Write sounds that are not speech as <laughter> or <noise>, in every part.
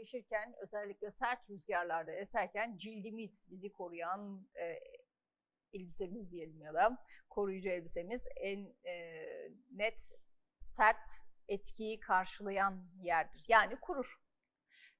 değişirken özellikle sert rüzgarlarda eserken cildimiz bizi koruyan e, elbisemiz diyelim ya da koruyucu elbisemiz en e, net sert etkiyi karşılayan yerdir. Yani kurur.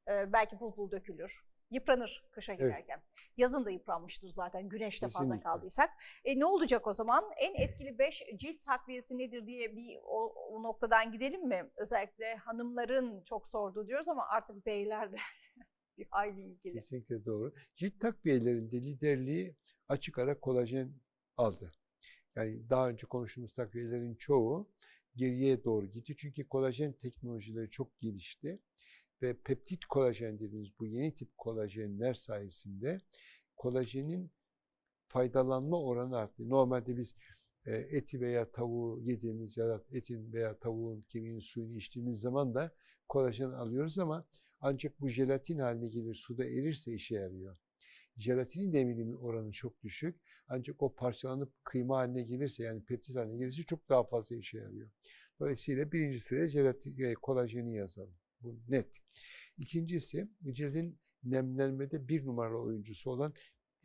E, belki pul pul dökülür. Yıpranır kışa Evet. girerken. Yazın da yıpranmıştır zaten güneşte fazla kaldıysak. E, ne olacak o zaman? En etkili 5 cilt takviyesi nedir diye bir o, o noktadan gidelim mi? Özellikle hanımların çok sorduğu diyoruz ama artık beyler de <laughs> bir hayli ilgili. Kesinlikle doğru. Cilt takviyelerinde liderliği açık ara kolajen aldı. Yani daha önce konuştuğumuz takviyelerin çoğu geriye doğru gitti. Çünkü kolajen teknolojileri çok gelişti. Ve peptit kolajen dediğimiz bu yeni tip kolajenler sayesinde kolajenin faydalanma oranı arttı. Normalde biz e, eti veya tavuğu yediğimiz ya da etin veya tavuğun kemiğin suyunu içtiğimiz zaman da kolajen alıyoruz ama ancak bu jelatin haline gelir, suda erirse işe yarıyor. Jelatinin de emilimi oranı çok düşük. Ancak o parçalanıp kıyma haline gelirse yani peptit haline gelirse çok daha fazla işe yarıyor. Dolayısıyla birinci sıraya jelatin, e, kolajeni yazalım. Bu net. İkincisi cildin nemlenmede bir numaralı oyuncusu olan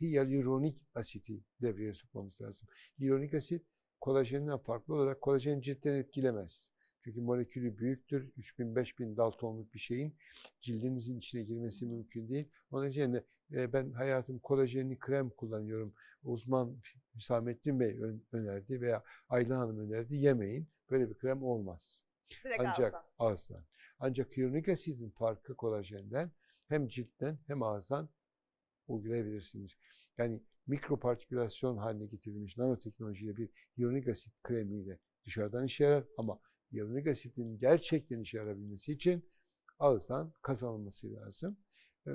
hyaluronik asiti devreye sokmamız lazım. Hyaluronik asit kolajenden farklı olarak kolajen ciltten etkilemez. Çünkü molekülü büyüktür. 3000-5000 daltonluk bir şeyin cildinizin içine girmesi mümkün değil. Onun için de e, ben hayatım kolajenli krem kullanıyorum. Uzman Hüsamettin Bey ön- önerdi veya Ayla Hanım önerdi. Yemeyin. Böyle bir krem olmaz. Direkt Ancak ağızdan. ağızdan. Ancak hyaluronik asitin farkı kolajenden hem ciltten hem ağızdan uygulayabilirsiniz. Yani mikropartikülasyon haline getirilmiş nanoteknolojiyle bir hyaluronik asit kremiyle dışarıdan işe yarar ama hyaluronik asitin gerçekten işe yarabilmesi için ağızdan kazanılması lazım.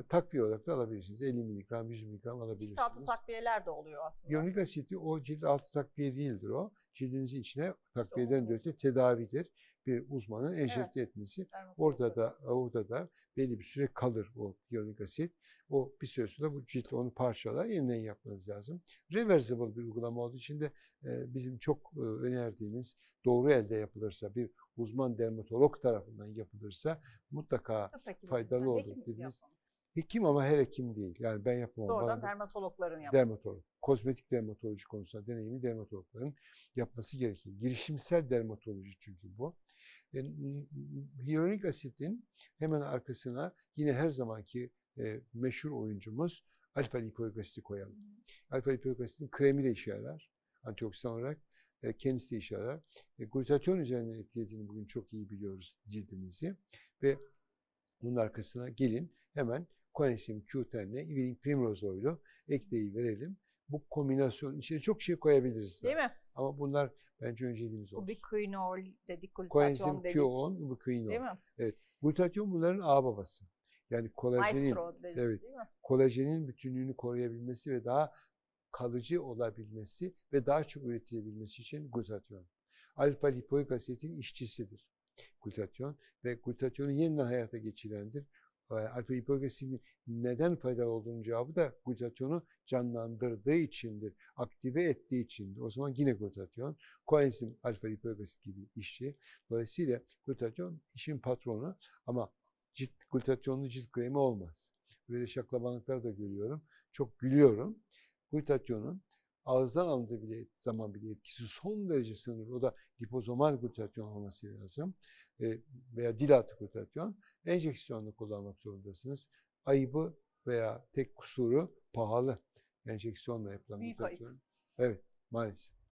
Takviye olarak da alabilirsiniz. 50 mg, 100 mg Cilt altı alabilirsiniz. takviyeler de oluyor aslında. Hyaluronik asiti o cilt altı takviye değildir o. Cildinizin içine takviyeden de öte tedavidir. Bir uzmanın enjekte etmesi. Orada da orada da belli bir süre kalır o hyaluronik asit. O bir süre sonra bu cilt onu parçalar, yeniden yapmanız lazım. Reversible bir uygulama olduğu için de bizim çok önerdiğimiz doğru elde yapılırsa, bir uzman dermatolog tarafından yapılırsa mutlaka hekimi. faydalı olur dediğimiz-. Hekim ama her hekim değil. Yani ben yapamam. Doğrudan dermatologların yapması. dermatolog, kozmetik dermatoloji konusunda deneyimli dermatologların yapması gerekir. Girişimsel dermatoloji çünkü bu. E, n- n- Hyaluronik asitin hemen arkasına yine her zamanki e, meşhur oyuncumuz alfa lipoik asiti koyalım. Alfa lipoik asitin kremi de işe yarar. Antioksidan olarak e, kendisi de işe yarar. E, glutatyon üzerinden etkilediğini bugün çok iyi biliyoruz cildimizi. Ve bunun arkasına gelin hemen Coenzyme Q10'le Evening Primrose Oil'u ekleyi verelim. Bu kombinasyon içine çok şey koyabiliriz. Değil daha. mi? Ama bunlar bence önceliğimiz olsun. Ubiquinol dedik, glutatyon dedik. Q10, ubiquinol. Değil mi? Glutatyon bunların ağ babası. Yani kolajenin, deriz evet. değil mi? kolajenin bütünlüğünü koruyabilmesi ve daha kalıcı olabilmesi ve daha çok üretilebilmesi için glutatyon. Alfa lipoik asitin işçisidir glutatyon ve glutatyonu yeniden hayata geçirendir. Ee, Alfa lipoik asitin neden faydalı olduğunun cevabı da glutatyonu canlandırdığı içindir, aktive ettiği içindir. O zaman yine glutatyon, koenzim alfa lipoik asit gibi işçi. Dolayısıyla glutatyon işin patronu ama cilt, glutatyonlu cilt kremi olmaz. Böyle şaklabanlıklar da görüyorum. Çok gülüyorum. Glutatyonun ağızdan alındığı bile zaman bile etkisi son derece sınırlı. O da lipozomal glutatyon olması lazım. E, veya dil altı glutatyon. Enjeksiyonla kullanmak zorundasınız. Ayıbı veya tek kusuru pahalı. Enjeksiyonla yapılan Büyük ayıp. glutatyon. Evet maalesef.